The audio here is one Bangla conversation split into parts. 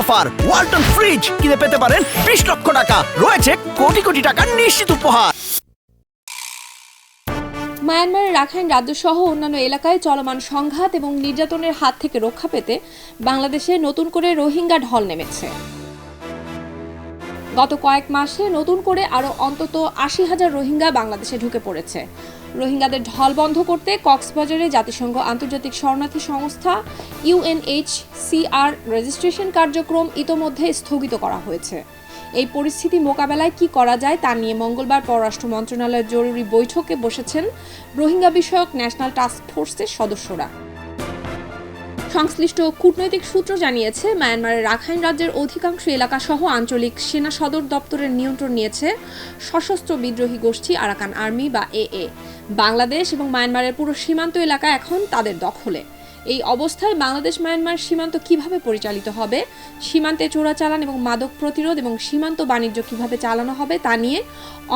অফার। ওয়ালটন ফ্রিজ কিনে পেতে পারেন বিশ লক্ষ টাকা। রয়েছে কোটি কোটি টাকার নিশ্চিত উপহার। মায়ানমারের রাখাইন রাজ্য সহ অন্যান্য এলাকায় চলমান সংঘাত এবং নির্যাতনের হাত থেকে রক্ষা পেতে বাংলাদেশে নতুন করে রোহিঙ্গা ঢল নেমেছে। গত কয়েক মাসে নতুন করে আরও অন্তত আশি হাজার রোহিঙ্গা বাংলাদেশে ঢুকে পড়েছে। রোহিঙ্গাদের ঢল বন্ধ করতে কক্সবাজারে জাতিসংঘ আন্তর্জাতিক শরণার্থী সংস্থা ইউএনএইচসিআর রেজিস্ট্রেশন কার্যক্রম ইতোমধ্যে স্থগিত করা হয়েছে। এই পরিস্থিতি মোকাবেলায় কি করা যায় তা নিয়ে মঙ্গলবার পররাষ্ট্র মন্ত্রণালয়ের জরুরি বৈঠকে বসেছেন রোহিঙ্গা বিষয়ক ন্যাশনাল টাস্ক ফোর্সের সদস্যরা। সংশ্লিষ্ট কূটনৈতিক সূত্র জানিয়েছে, মায়ানমারের রাখাইন রাজ্যের অধিকাংশ এলাকা সহ আঞ্চলিক সেনা সদর দপ্তরের নিয়ন্ত্রণ নিয়েছে সশস্ত্র বিদ্রোহী গোষ্ঠী আরাকান আর্মি বা এএ। বাংলাদেশ এবং মায়ানমারের পুরো সীমান্ত এলাকা এখন তাদের দখলে। এই অবস্থায় বাংলাদেশ মায়ানমার সীমান্ত কীভাবে পরিচালিত হবে, সীমান্তে চোরাচালান এবং মাদক প্রতিরোধ এবং সীমান্ত বাণিজ্য কীভাবে চালানো হবে তা নিয়ে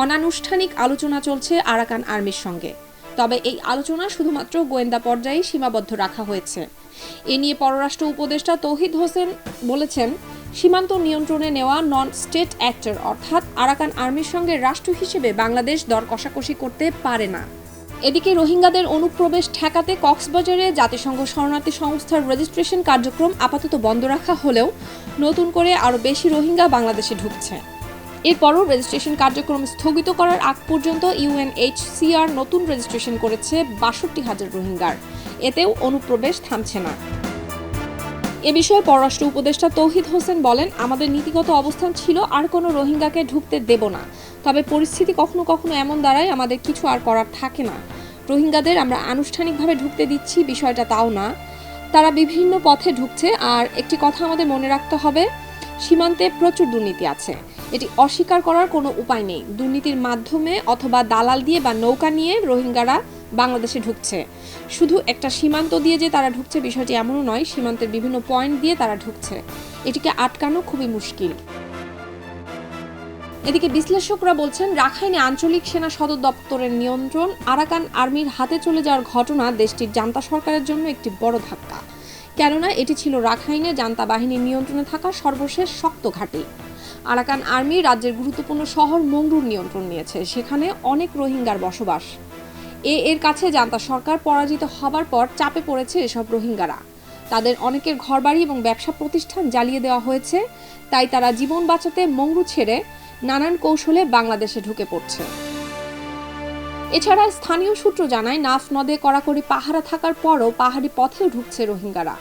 অনানুষ্ঠানিক আলোচনা চলছে আরাকান আর্মির সঙ্গে। তবে এই আলোচনা শুধুমাত্র গোয়েন্দা পর্যায়ে সীমাবদ্ধ রাখা হয়েছে। এ নিয়ে পররাষ্ট্র উপদেষ্টা তৌহিদ হোসেন বলেছেন, সীমান্ত নিয়ন্ত্রণে নেওয়া নন স্টেট অ্যাক্টর অর্থাৎ আরাকান আর্মির সঙ্গে রাষ্ট্র হিসেবে বাংলাদেশ দর কষাকষি করতে পারে না। এদিকে রোহিঙ্গাদের অনুপ্রবেশ ঠেকাতে কক্সবাজারে জাতিসংঘ শরণার্থী সংস্থার রেজিস্ট্রেশন কার্যক্রম আপাতত বন্ধ রাখা হলেও নতুন করে আরও বেশি রোহিঙ্গা বাংলাদেশে ঢুকছে। এরপরও রেজিস্ট্রেশন কার্যক্রম স্থগিত করার আগ পর্যন্ত ইউএনএইচসিআর নতুন রেজিস্ট্রেশন করেছে বাষট্টি হাজার রোহিঙ্গার। এতেও অনুপ্রবেশ থামছে না। এ বিষয়ে পররাষ্ট্র উপদেষ্টা তৌহিদ হোসেন বলেন, আমাদের নীতিগত অবস্থান ছিল আর কোনো রোহিঙ্গাকে ঢুকতে দেব না। তবে পরিস্থিতি কখনো কখনো এমন দাঁড়ায়, আমাদের কিছু আর করার থাকে না। রোহিঙ্গাদের আমরা আনুষ্ঠানিকভাবে ঢুকতে দিচ্ছি, বিষয়টা তাও না। তারা বিভিন্ন পথে ঢুকছে, আর একটি কথা আমাদের মনে রাখতে হবে, সীমান্তে প্রচুর দুর্নীতি আছে। এটি অস্বীকার করার কোনো উপায় নেই। দুর্নীতির মাধ্যমে অথবা দালাল দিয়ে বা নৌকা নিয়ে রোহিঙ্গারা বাংলাদেশে ঢুকছে। শুধু একটা সীমান্ত দিয়ে যে তারা ঢুকছে বিষয়টি এমনও নয়, সীমান্তের বিভিন্ন পয়েন্ট দিয়ে তারা ঢুকছে। এটিকে আটকানো খুবই মুশকিল। এদিকে বিশ্লেষকরা বলছেন, রাখাইনে আঞ্চলিক সেনা সদর দপ্তরের নিয়ন্ত্রণ, আরাকান আর্মির হাতে চলে যাওয়ার ঘটনা দেশটির জান্তা সরকারের জন্য একটি বড় ধাক্কা। কেননা এটি ছিল রাখাইনে জান্তা বাহিনীর নিয়ন্ত্রণে থাকা সর্বশেষ শক্ত ঘাঁটি। আরাকান আর্মি রাজ্যের গুরুত্বপূর্ণ শহর মংরুর নিয়ন্ত্রণ নিয়েছে, সেখানে অনেক রোহিঙ্গার বসবাস। এ এর কাছে জান্তা সরকার পরাজিত হবার পর চাপে পড়েছে এসব রোহিঙ্গারা। তাদের অনেকের ঘরবাড়ি এবং ব্যবসা প্রতিষ্ঠান জ্বালিয়ে দেওয়া হয়েছে, তাই তারা জীবন বাঁচাতে মংরু ছেড়ে নানান কৌশলে বাংলাদেশে ঢুকে পড়ছে। এছাড়া স্থানীয় সূত্র জানায়, নাফ নদে কড়াকড়ি পাহারা থাকার পরও পাহাড়ি পথেও ঢুকছে রোহিঙ্গারা।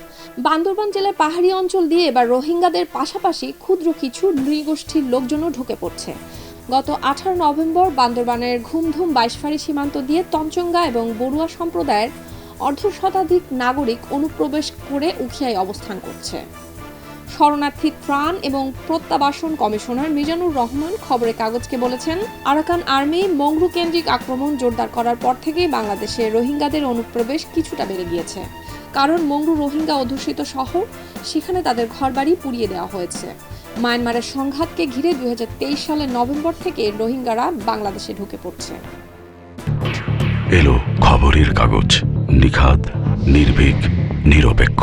বান্দরবান জেলার পাহাড়ি অঞ্চল দিয়ে এবার রোহিঙ্গাদের পাশাপাশি ক্ষুদ্র কিছু নৃগোষ্ঠীর লোকজনও ঢুকে পড়ছে। গত আঠারো নভেম্বর বান্দরবানের ঘুমধুম বাইশফাড়ি সীমান্ত দিয়ে তঞ্চঙ্গা এবং বড়ুয়া সম্প্রদায়ের অর্ধ শতাধিক নাগরিক অনুপ্রবেশ করে উখিয়ায় অবস্থান করছে। শরণার্থী ত্রাণ এবং প্রত্যাবাসন কমিশনার মিজানুর রহমান খবরের কাগজকে বলেছেন, আরাকান আর্মি মংরু কেন্দ্রিক আক্রমণ জোরদার করার পর থেকেই বাংলাদেশে রোহিঙ্গাদের অনুপ্রবেশ কিছুটা বেড়ে গিয়েছে। কারণ মংরু রোহিঙ্গা অধ্যুষিত শহর, সেখানে তাদের ঘরবাড়ি পুড়িয়ে দেওয়া হয়েছে। মায়ানমারের সংঘাতকে ঘিরে দুই হাজার তেইশ সালের নভেম্বর থেকে রোহিঙ্গারা বাংলাদেশে ঢুকে পড়ছে। এলো খবরের কাগজ নিখাত নির্ভীক, নিরপেক্ষ।